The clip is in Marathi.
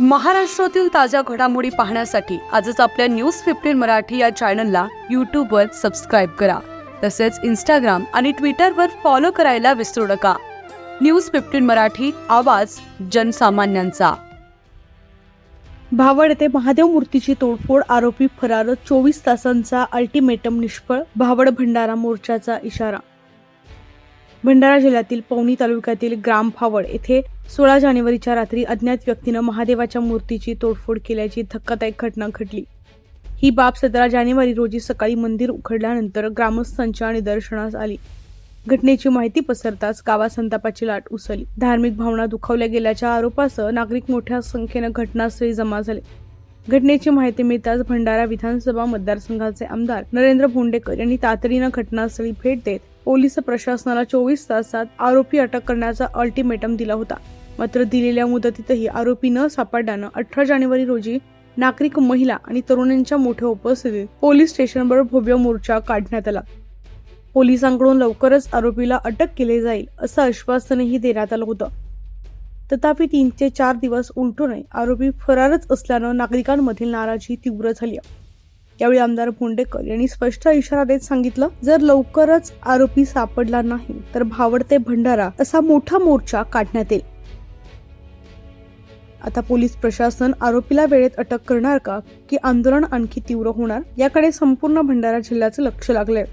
महाराष्ट्रातील ताज्या घडामोडी पाहण्यासाठी आजच आपल्या न्यूज फिफ्टीन मराठी या चॅनलला यूट्यूबवर सबस्क्राईब करा. तसेच इंस्टाग्राम आणि ट्विटरवर फॉलो करायला विसरू नका. न्यूज फिफ्टीन मराठी आवाज जनसामान्यांचा. भावड येथे महादेव मूर्तीची तोडफोड आरोपी फरार चोवीस तासांचा अल्टिमेटम निष्फळ भावड भंडारा मोर्चाचा इशारा. भंडारा जिल्ह्यातील पवनी तालुक्यातील ग्राम फावड येथे सोळा जानेवारीच्या रात्री अज्ञात व्यक्तीनं महादेवाच्या मूर्तीची तोडफोड केल्याची धक्कादायक घटना घडली. ही बाब सतरा जानेवारी रोजी सकाळी मंदिर उघडल्यानंतर ग्रामस्थांच्या निदर्शनास आली. घटनेची माहिती पसरताच गावात संतापाची लाट उसळली. धार्मिक भावना दुखावल्या गेल्याच्या आरोपासह नागरिक मोठ्या संख्येनं घटनास्थळी जमा झाले. घटनेची माहिती मिळताच भंडारा विधानसभा मतदारसंघाचे आमदार नरेंद्र भोंडेकर यांनी तातडीनं घटनास्थळी भेट देत पोलीस प्रशासनाला चोवीस तासात आरोपी अटक करण्याचा अल्टिमेटम दिला होता. मात्र दिलेल्या मुदतीतही आरोपी न सापडल्यानं अठरा जानेवारी रोजी नागरिक महिला आणि तरुणांच्या मोठ्या उपस्थितीत पोलीस स्टेशनवर भव्य मोर्चा काढण्यात आला. पोलिसांकडून लवकरच आरोपीला अटक केले जाईल असं आश्वासनही देण्यात आलं होतं. तथापि तीन ते चार दिवस उलटूनही आरोपी फरारच असल्यानं नागरिकांमधील नाराजी तीव्र झाली यावेळी आमदार भोंडेकर यांनी स्पष्ट इशारा देत सांगितलं जर लवकरच आरोपी सापडला नाही तर भावडते भंडारा असा मोठा मोर्चा काढण्यात येईल. आता पोलीस प्रशासन आरोपीला वेळेत अटक करणार का की आंदोलन आणखी तीव्र होणार याकडे संपूर्ण भंडारा जिल्ह्याचं लक्ष लागलंय.